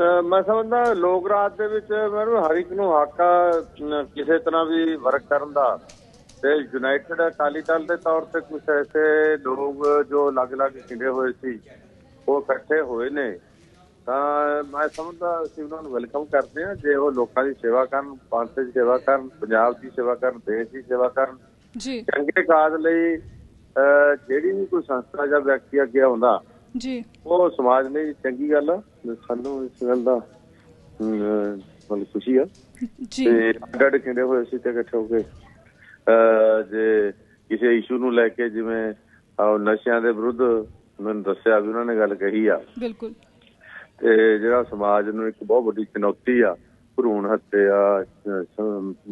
ਮੈਂ ਸਮਝਦਾ ਲੋਕ ਰਾਜ ਦੇ ਵਿੱਚ ਮੈਨੂੰ ਹਰ ਇੱਕ ਨੂੰ ਹੱਕ ਆ ਕਿਸੇ ਤਰ੍ਹਾਂ ਵੀ ਵਰਕ ਕਰਨ ਦਾ। ਤੇ ਯੂਨਾਈਟਿਡ ਅਕਾਲੀ ਦਲ ਦੇ ਤੌਰ ਤੇ ਕੁਝ ਐਸੇ ਲੋਕ ਜੋ ਅਲੱਗ-ਅਲੱਗ ਖਿੰਡੇ ਹੋਏ ਸੀ ਉਹ ਇਕੱਠੇ ਹੋਏ ਨੇ। ਤਾਂ ਮੈਂ ਸਮਝਦਾ ਅਸੀਂ ਉਹਨਾਂ ਨੂੰ ਵੈਲਕਮ ਕਰਦੇ ਹਾਂ ਜੇ ਉਹ ਲੋਕਾਂ ਦੀ ਸੇਵਾ ਕਰਨ ਪੰਥ ਦੀ ਸੇਵਾ ਕਰਨ ਪੰਜਾਬ ਦੀ ਸੇਵਾ ਕਰਨ ਦੇਸ਼ ਦੀ ਸੇਵਾ ਕਰਨ। ਜੀ। ਚੰਗੇ ਕਾਜ ਲਈ ਜਿਹੜੀ ਵੀ ਕੋਈ ਸੰਸਥਾ ਜਾਂ ਵਿਅਕਤੀ ਅੱਗੇ ਆਉਂਦਾ ਜੀ। ਉਹ ਸਮਾਜ ਲਈ ਚੰਗੀ ਗੱਲ ਆ। ਸਾਨੂੰ ਇਸ ਗੱਲ ਦਾ ਮਤਲਬ ਖੁਸ਼ੀ ਆ। ਜੀ। ਤੇ ਅੱਡ ਖਿੰਡੇ ਹੋਏ ਸੀ ਤੇ ਇਕੱਠੇ ਹੋ ਕੇ ਜੇ ਕਿਸੇ ਇਸ਼ੂ ਨੂੰ ਲੈ ਕੇ ਜਿਵੇਂ ਨਸ਼ਿਆਂ ਦੇ ਵਿਰੁੱਧ ਮੈਨੂੰ ਦੱਸਿਆ ਵੀ ਉਹਨਾਂ ਨੇ ਗੱਲ ਕਹੀ ਆ। ਬਿਲਕੁਲ। ਤੇ ਜਿਹੜਾ ਸਮਾਜ ਨੂੰ ਇੱਕ ਬਹੁਤ ਵੱਡੀ ਚੁਣੌਤੀ ਆ ਭਰੂਣ ਹੱਤਿਆ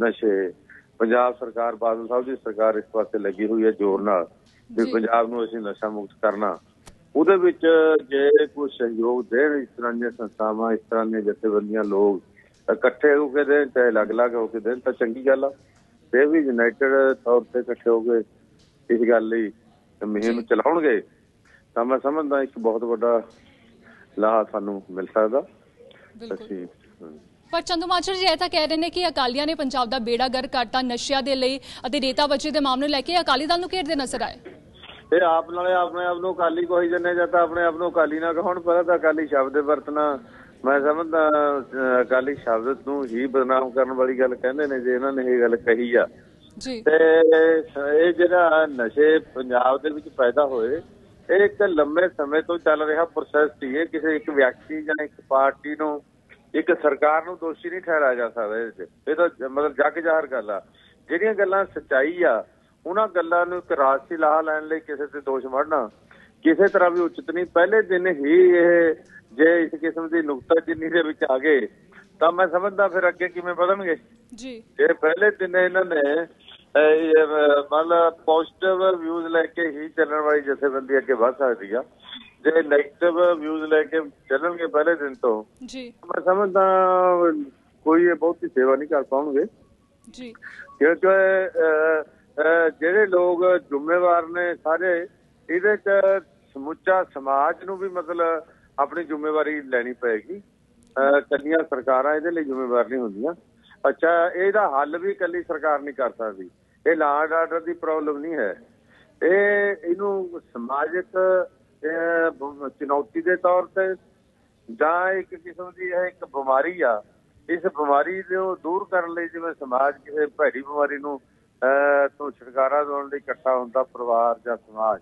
ਨਸ਼ੇ ਪੰਜਾਬ ਸਰਕਾਰ ਬਾਦਲ ਸਾਹਿਬ ਦੀ ਸਰਕਾਰ ਇਸ ਪਾਸੇ ਲੱਗੀ ਹੋਈ ਹੈ ਜ਼ੋਰ ਨਾਲ ਵੀ। ਪੰਜਾਬ ਨੂੰ ਅਸੀਂ ਨਸ਼ਾ ਮੁਕਤ ਕਰਨਾ। ਉਹਦੇ ਵਿੱਚ ਜੇ ਕੋਈ ਸਹਿਯੋਗ ਦੇਣ ਇਸ ਤਰ੍ਹਾਂ ਦੀਆਂ ਸੰਸਥਾਵਾਂ ਇਸ ਤਰ੍ਹਾਂ ਦੀਆਂ ਜਥੇਬੰਦੀਆਂ ਲੋਕ ਇਕੱਠੇ ਹੋ ਕੇ ਦੇਣ ਚਾਹੇ ਅਲੱਗ-ਅਲੱਗ ਹੋ ਕੇ ਦੇਣ ਤਾਂ ਚੰਗੀ ਗੱਲ ਆ। ਤੇ ਵੀ ਯੂਨਾਈਟਿਡ ਤੌਰ ਤੇ ਇਕੱਠੇ ਹੋ ਕੇ ਇਸ ਗੱਲ ਲਈ ਮੁਹਿੰਮ। ਚਲਾਉਣਗੇ ਤਾਂ ਮੈਂ ਸਮਝਦਾ ਇੱਕ ਬਹੁਤ ਵੱਡਾ ਲਾਹਾ ਸਾਨੂੰ ਮਿਲ ਸਕਦਾ। ਬਿਲਕੁਲ। ਪਰ ਚੰਦੂਮਾਚਰ ਜੀ ਇਹ ਤਾਂ ਕਹਿ ਰਹੇ ਨੇ ਕਿ ਅਕਾਲੀਆਂ ਨੇ ਪੰਜਾਬ ਦਾ ਬੇੜਾ ਗਰ ਕਰਤਾ ਨਸ਼ਿਆਂ ਦੇ ਲਈ ਅਤੇ ਰੇਤਾ ਬੱਚੇ ਦੇ ਮਾਮਲੇ ਲੈ ਕੇ ਅਕਾਲੀ ਦਲ ਨੂੰ ਘੇਰਦੇ ਨਜ਼ਰ ਆਏ। ਇਹ ਆਪ ਨਾਲੇ ਆਪਣੇ ਆਪ ਨੂੰ ਅਕਾਲੀ ਕੋਈ ਜੰਨੇ ਜਾਂ ਤਾਂ ਆਪਣੇ ਆਪ ਨੂੰ ਅਕਾਲੀ ਨਾ ਕਹਣ ਪਹਿਲਾਂ ਤਾਂ ਅਕਾਲੀ ਸ਼ਬਦ ਵਰਤਣਾ ਮੈਂ ਸਮਝਦਾ ਅਕਾਲੀ ਸ਼ਬਦ ਨੂੰ ਹੀ ਬਦਨਾਮ ਕਰਨ ਵਾਲੀ ਗੱਲ ਕਹਿੰਦੇ ਨੇ ਜੇ ਇਹਨਾਂ ਨੇ ਇਹ ਗੱਲ ਕਹੀ ਆ। ਜੀ। ਤੇ ਇਹ ਜਿਹੜਾ ਨਸ਼ੇ ਪੰਜਾਬ ਦੇ ਵਿੱਚ ਪੈਦਾ ਹੋਏ ਇਹ ਇੱਕ ਲੰਮੇ ਸਮੇਂ ਤੋਂ ਚੱਲ ਰਿਹਾ ਪ੍ਰੋਸੈਸ ਸੀ। ਇਹ ਕਿਸੇ ਇੱਕ ਵਿਅਕਤੀ ਜਾਂ ਇੱਕ ਪਾਰਟੀ ਨੂੰ ਇੱਕ ਸਰਕਾਰ ਨੂੰ ਦੋਸ਼ੀ ਨਹੀਂ ਠਹਿਰਾਇਆ ਜਾ ਸਕਦਾ ਇਹਦੇ 'ਚ ਇਹ ਤਾਂ ਮਤਲਬ ਜੱਗ ਜ਼ਾਹਰ ਗੱਲ ਆ। ਜਿਹੜੀਆਂ ਗੱਲਾਂ ਸੱਚਾਈ ਆ ਉਹਨਾਂ ਗੱਲਾਂ ਨੂੰ ਇੱਕ ਰਾਜਸੀ ਲਾਹਾ ਲੈਣ ਲਈ ਕਿਸੇ ਤੇ ਦੋਸ਼ ਮੜਨਾ ਕਿਸੇ ਤਰ੍ਹਾਂ ਵੀ ਉਚਿਤ ਨਹੀਂ। ਪਹਿਲੇ ਦਿਨ ਹੀ ਇਹ ਜੇ ਇਸ ਕਿਸਮ ਦੀ ਨੁਕਤਾਚੀਨੀ ਦੇ ਵਿੱਚ ਆ ਗਏ ਤਾਂ ਮੈਂ ਸਮਝਦਾ ਫਿਰ ਅੱਗੇ ਕਿਵੇਂ ਵਧਣਗੇ। ਜੀ। ਇਹ ਪਹਿਲੇ ਦਿਨ ਇਹਨਾਂ ਨੇ ਮਤਲਬ ਪੋਜ਼ਿਟਿਵ ਵਿਊਜ਼ ਲੈ ਕੇ ਹੀ ਚੱਲਣ ਵਾਲੀ ਜਥੇਬੰਦੀ ਅੱਗੇ ਵਧ ਸਕਦੀ ਆ। ਜੇ 네ਗੇਟਿਵ ਵਿਊਜ਼ ਲੈ ਕੇ ਚੱਲਣਗੇ ਪਹਿਲੇ ਦਿਨ ਤੋਂ ਜੀ। ਮੈਂ ਸਮਝਦਾ ਕੋਈ ਇਹ ਬਹੁਤੀ ਸੇਵਾ ਨਹੀਂ ਕਰ ਪਾਉਣਗੇ। ਜੀ। ਕਿਉਂਕਿ ਜਿਹੜੇ ਲੋਕ ਜ਼ਿੰਮੇਵਾਰ ਨੇ ਸਾਰੇ, ਇਹਦੇ ਚ ਸਮੁੱਚਾ ਸਮਾਜ ਨੂੰ ਵੀ ਮਤਲਬ ਆਪਣੀ ਜ਼ਿੰਮੇਵਾਰੀ ਲੈਣੀ ਪਏਗੀ। ਕੱਲੀਆਂ ਸਰਕਾਰਾਂ ਇਹਦੇ ਲਈ ਜ਼ਿੰਮੇਵਾਰ ਨਹੀਂ ਹੁੰਦੀਆਂ। ਅੱਛਾ, ਇਹਦਾ ਹੱਲ ਵੀ ਕੱਲੀ ਸਰਕਾਰ ਨਹੀਂ ਕਰ ਸਕਦੀ। ਇਹ ਲਾਅ ਆਰਡਰ ਦੀ ਪ੍ਰੋਬਲਮ ਨਹੀਂ ਹੈ। ਇਹ, ਇਹਨੂੰ ਸਮਾਜਿਕ ਚੁਣੌਤੀ ਦੇ ਤੌਰ ਤੇ ਜਾਂ ਇੱਕ ਕਿਸਮ ਦੀ ਇਹ ਇੱਕ ਬਿਮਾਰੀ ਆ, ਇਸ ਬਿਮਾਰੀ ਨੂੰ ਦੂਰ ਕਰਨ ਲਈ ਜਿਵੇਂ ਸਮਾਜ ਕਿਸੇ ਭੈੜੀ ਬਿਮਾਰੀ ਨੂੰ ਤੋਂ ਛੁਟਕਾਰਾ ਦਿਵਾਉਣ ਲਈ ਇਕੱਠਾ ਹੁੰਦਾ ਪਰਿਵਾਰ ਜਾਂ ਸਮਾਜ।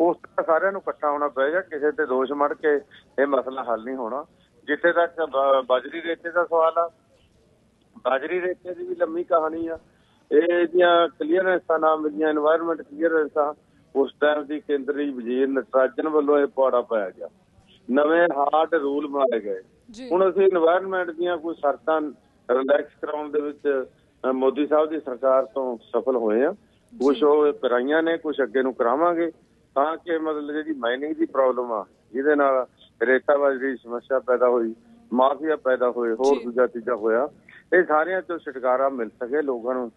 ਉਸ ਤਰ੍ਹਾਂ ਸਾਰਿਆਂ ਨੂੰ ਇਕੱਠਾ ਹੋਣਾ ਪਏਗਾ ਕਿਸੇ ਤੇ ਦੋਸ਼ ਮੜ ਕੇ ਇਹ ਮਸਲਾ ਹੱਲ ਨਹੀਂ ਹੋਣਾ। ਜਿੱਥੇ ਤੱਕ ਬਾਜਰੀ ਰੇਤੇ ਦਾ ਸਵਾਲ ਆ ਬਾਜਰੀ ਰੇਤੇ ਦੀ ਵੀ ਲੰਮੀ ਕਹਾਣੀ ਆ। ਇਹ ਦੀਆਂ ਕਲੀਅਰੈਂਸਾਂ ਨਾ ਮਿਲੀਆਂ এনवायरमेंट ਕਲੀਅਰੈਂਸਾਂ ਉਸ ਟਾਈਮ ਦੀ ਕੇਂਦਰੀ ਵਜ਼ੀਰ ਨਟਰਾਜਨ ਵੱਲੋਂ ਇਹ ਪੌੜਾ ਪਾਇਆ ਗਿਆ। ਨਵੇਂ ਹਾਰਡ ਰੂਲ ਬਣਾਏ ਗਏ। ਹੁਣ ਅਸੀਂ এনवायरमेंट ਦੀਆਂ ਕੋਈ ਸ਼ਰਤਾਂ ਰਿਲੈਕਸ ਕਰਾਉਣ ਦੇ ਵਿੱਚ ਮੋਦੀ ਸਾਹਿਬ ਦੀ ਸਰਕਾਰ ਤੋਂ ਸਫਲ ਹੋਏ ਆ। ਕੁਝ ਉਹ ਕਰਾਈਆਂ ਨੇ ਕੁਝ ਅੱਗੇ ਨੂੰ ਕਰਾਵਾਂਗੇ। ਤਾਂ ਕਿ ਮਤਲਬ ਜਿਹੜੀ ਮਾਈਨਿੰਗ ਦੀ ਪ੍ਰੋਬਲਮ ਆ ਜਿਹਦੇ ਨਾਲ ਰੇਤਾਬਾਜ਼ੀ ਦੀ ਸਮੱਸਿਆ ਪੈਦਾ ਹੋਈ ਮਾਫੀਆ ਪੈਦਾ ਹੋਏ ਹੋਰ। ਦੂਜਾ ਤੀਜਾ ਹੋਇਆ। ਇਹ ਸਾਰਿਆਂ ਤੋਂ ਛੁਟਕਾਰਾ ਮਿਲ ਸਕੇ ਲੋਕਾਂ ਨੂੰ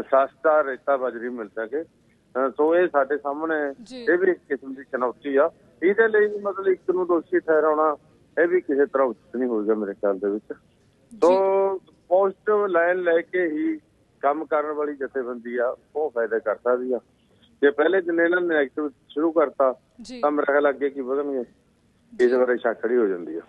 ਸਸਤਾ ਰੇਤਾ ਬਾਜਰੀ ਮਿਲ ਸਕੇ। ਸੋ ਇਹ ਸਾਡੇ ਸਾਹਮਣੇ। ਇਹ ਵੀ ਇੱਕ ਕਿਸਮ ਦੀ ਚੁਣੌਤੀ ਆ। ਇਹਦੇ ਲਈ ਵੀ ਮਤਲਬ ਇੱਕ ਨੂੰ ਦੋਸ਼ੀ ਠਹਿਰਾਉਣਾ ਇਹ ਵੀ ਕਿਸੇ ਤਰ੍ਹਾਂ ਉਚਿਤ ਨਹੀਂ ਹੋਏਗਾ ਮੇਰੇ ਖਿਆਲ ਦੇ ਵਿੱਚ। ਸੋ ਪੋਜ਼ਿਟਿਵ ਲਾਈਨ ਲੈ ਕੇ ਹੀ ਕੰਮ ਕਰਨ ਵਾਲੀ ਜਥੇਬੰਦੀ ਆ ਉਹ ਫਾਇਦਾ ਕਰ ਸਕਦੀ ਆ। ਜੇ ਪਹਿਲੇ ਦਿਨ ਇਹਨਾਂ ਨੇ ਨੈਗੇਟਿਵ ਸ਼ੁਰੂ ਕਰਤਾ ਤਾਂ ਮੇਰੇ ਖਿਆਲ ਅੱਗੇ ਕੀ ਵਧਣਗੇ? ਇਸ ਬਾਰੇ ਸ਼ੱਕ ਖੜੀ ਹੋ ਜਾਂਦੀ ਆ।